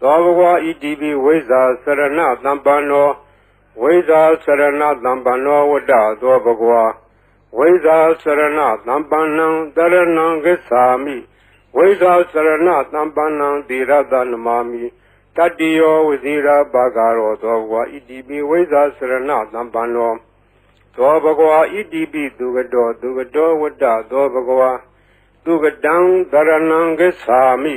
သောဘဂဝါဣတိပိဝိဇာစရဏသံပန္နောဝိဇာစရဏသံပန္နောဝတ္တသောဘဂဝါဝိဇာစရဏသံပန္နံတရဏံဂစ္ဆာမိဝိဇာစရဏသံပန္နံတိရတနမာမိတတ္တိယောဝဇိရာဘာဂရောသောဘဂဝါဣတိပိဝိဇာစရဏသံပန္နောသောဘဂဝါဣတိပိသူကတောသူကတောဝတ္တသောဘဂဝါသူကတံတရဏံဂစ္ဆာမိ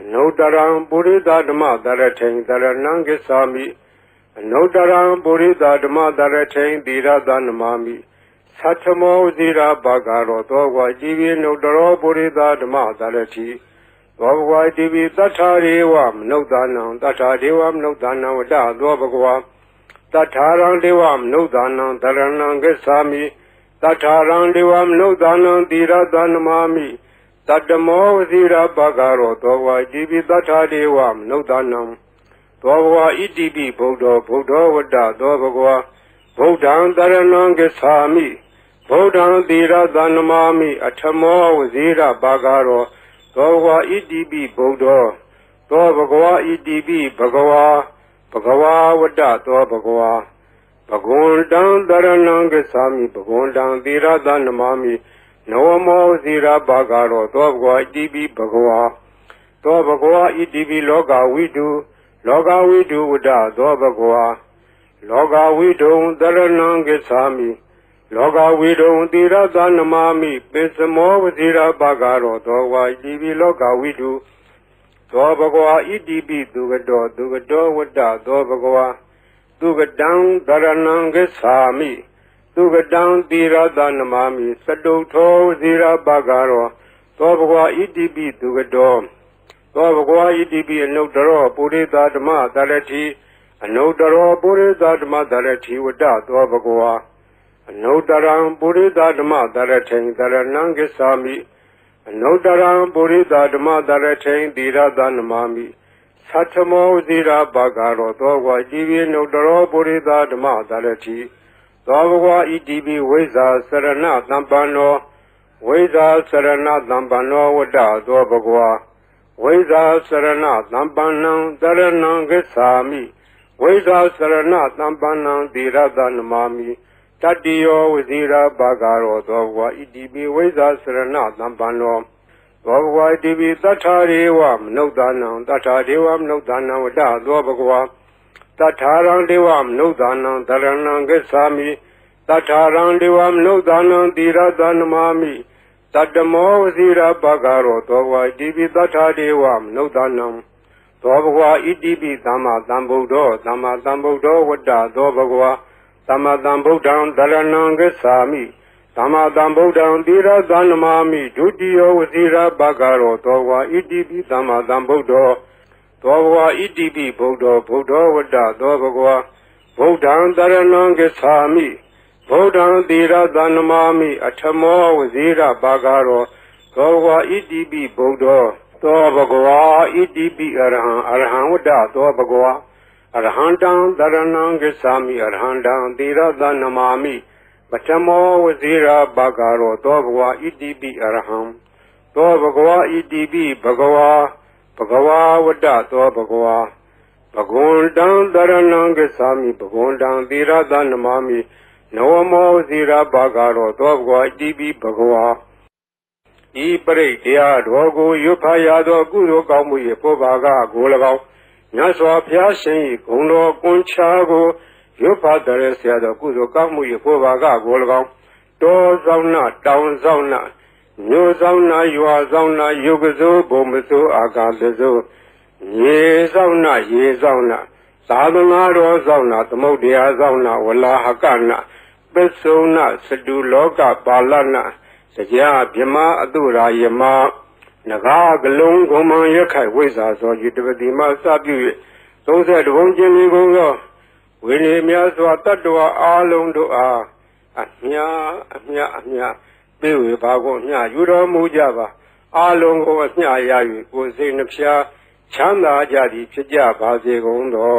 အနုတ္တရံပုရိသဓမ္မတရထိန်တရဏံကိသာမိအနုတ္တရံပုရိသဓမ္မတရထိန်သီရသနမာမိသတ္ထမောဇိရာဘာဂရောသောဝါကြည်ပြီးနုတ္တရောပုရိသဓမ္မတရတိသောဘဝတိပိတထာရေဝမနုဿာနံတထာဒေဝမနုဿာနံဝတ္တသောဘဂဝါတထာရံဒေဝမနုဿာနံတရဏံကိသာမိတထာရံဒေဝမနုဿာနံသီရသနမာမိ တတမောဝစီရပကရောသောဝါကြည်ပိတထာဒေဝမနုဿာနံသောဘဝဣတိပိဗုဒ္ဓဗုဒ္ဓဝတ္တသောဘဂဝါဗုဒ္ဓံတရဏံကိသာမိဗုဒ္ဓံသီရသနမာမိအထမောဝစီရပကရောသောဘဂဝါဣတိပိဗုဒ္ဓသောဘဂဝါဣတိပိဘဂဝါဘဂဝါဝတ္တသောဘဂဝါဘဂဝန္တံတရဏံကိသာမိဘဂဝန္တံသီရသနမာမိ နောမောဇိရာဘာဂရောသောဘဂဝါဣတိပိဘဂဝါသောဘဂဝါဣတိပိလောကဝိတုလောကဝိတုဝဒသောဘဂဝါလောကဝိတုံတရဏံကိသာမိလောကဝိတုံတိရသနမမိပိစမောဝဇိရာဘာဂရောသောဝါဣတိပိလောကဝိတုသောဘဂဝါဣတိပိသူကတောသူကတောဝတ္တသောဘဂဝါသူကတံတရဏံကိသာမိ သူကတံတိရသနမမိစတုထောဇိရပကရောသောဘဂဝါဣတိပိသူကတောသောဘဂဝါဣတိပိအနုတ္တရောပုရိသဓမ္မတရတိအနုတ္တရောပုရိသဓမ္မတရတိဝတ္တသောဘဂဝါအနုတ္တရံပုရိသဓမ္မတရထိန်တရဏံကိသာမိအနုတ္တရံပုရိသဓမ္မတရထိန်တိရသနမမိသတ္ထမောဇိရာပကရောသောဘဂဝါကြည်ပြီးနုတ္တရောပုရိသဓမ္မတရတိ သောဘဂဝါဣတိပိဝိဇာစရဏသံပန္နောဝိဇာစရဏသံပန္နောဝတ္တသောဘဂဝါဝိဇာစရဏသံပန္နံတရဏံကိသာမိဝိဇာစရဏသံပန္နံတိရတနမာမိတတ္တိယောဝဇိရာဘာဂရောသောဘဂဝါဣတိပိဝိဇာစရဏသံပန္နောသောဘဂဝါဣတိပိတထာရေဝမနုဿာနံတထာဒေဝမနုဿာနံဝတ္တသောဘဂဝါ တထာရံဒေဝမနုဿာနံတရဏံကိသာမိတထာရံဒေဝမနုဿာနံတိရတနမာမိတတမောဝစီရပကရောသောဘဝဣတိပိတထာဒေဝမနုဿာနံသောဘဂဝါဣတိပိသမ္မာသမ္ဗုဒ္ဓောသမ္မာသမ္ဗုဒ္ဓောဝတ္တသောဘဂဝါသမ္မာသမ္ဗုဒ္ဓံတရဏံကိသာမိသမ္မာသမ္ဗုဒ္ဓံတိရသနမာမိဒုတိယဝစီရပကရောသောဘဝဣတိပိသမ္မာသမ္ဗုဒ္ဓော သောဘဝဣတိပိဗုဒ္ဓောဗုဒ္ဓောဝတ္တသောဘဂဝါဗုဒ္ဓံတရဏံကိသာမိဗုဒ္ဓံသီရသနမာမိအထမောဝဇိရပါကရောသောဘဂဝါဣတိပိဗုဒ္ဓောသောဘဂဝါဣတိပိအရဟံအရဟံဝတ္တသောဘဂဝါအရဟံတံတရဏံကိသာမိအရဟံတံသီရသနမာမိပထမောဝဇိရပါကရောသောဘဂဝါဣတိပိအရဟံသောဘဂဝါဣတိပိဘဂဝါ ဘဂဝါဝတ္တသောဘဂဝါဘဂဝန္တံတရဏံကိသာမိဘဂဝန္တံသီရသနမာမိနဝမောဇိရာဘာဂရောသောဘဂဝါတိပိဘဂဝါဤပရိတရားတော်ကိုရွတ်ဖာရသောကုသိုလ်ကောင်းမှု၏ပုဗ္ဗာကကို၎င်းမြတ်စွာဘုရားရှင်၏ဂုဏ်တော်ကွန်ချာကိုရွတ်ဖတ်တဲ့ဆရာတော်ကုသိုလ်ကောင်းမှု၏ဖို့ဘာကကို၎င်းတောဆောင်နာတောင်ဆောင်နာ မြို့ဆောင်နာရွာဆောင်နာယုတ်ကစိုးဘုံမစိုးအာကာသစိုးရေဆောင်နာရေဆောင်နာသာသနာတော်ဆောင်နာသမုဒ္ဒရာဆောင်နာဝလာဟကနာပစ္စုနာစတုလောကပါဠနာတရားဗြဟ္မာအတုရာယမနဂါကလုံးဂုံမံရခိုက်ဝိဇ္ဇာသောယတပတိမစပြု၍သုံးဆက်တဘုံချင်းလေးကုန်သောဝိနည်းများစွာတတ္တဝါအားလုံးတို့အားအမြအမြအမြ ပြေဝေပါကုန်မြယူတော်မူကြပါအားလုံးကိုအမြရ၍ကိုယ်စိတ်နှဖျားချမ်းသာကြသည်ဖြစ်ကြပါစေကုန်သော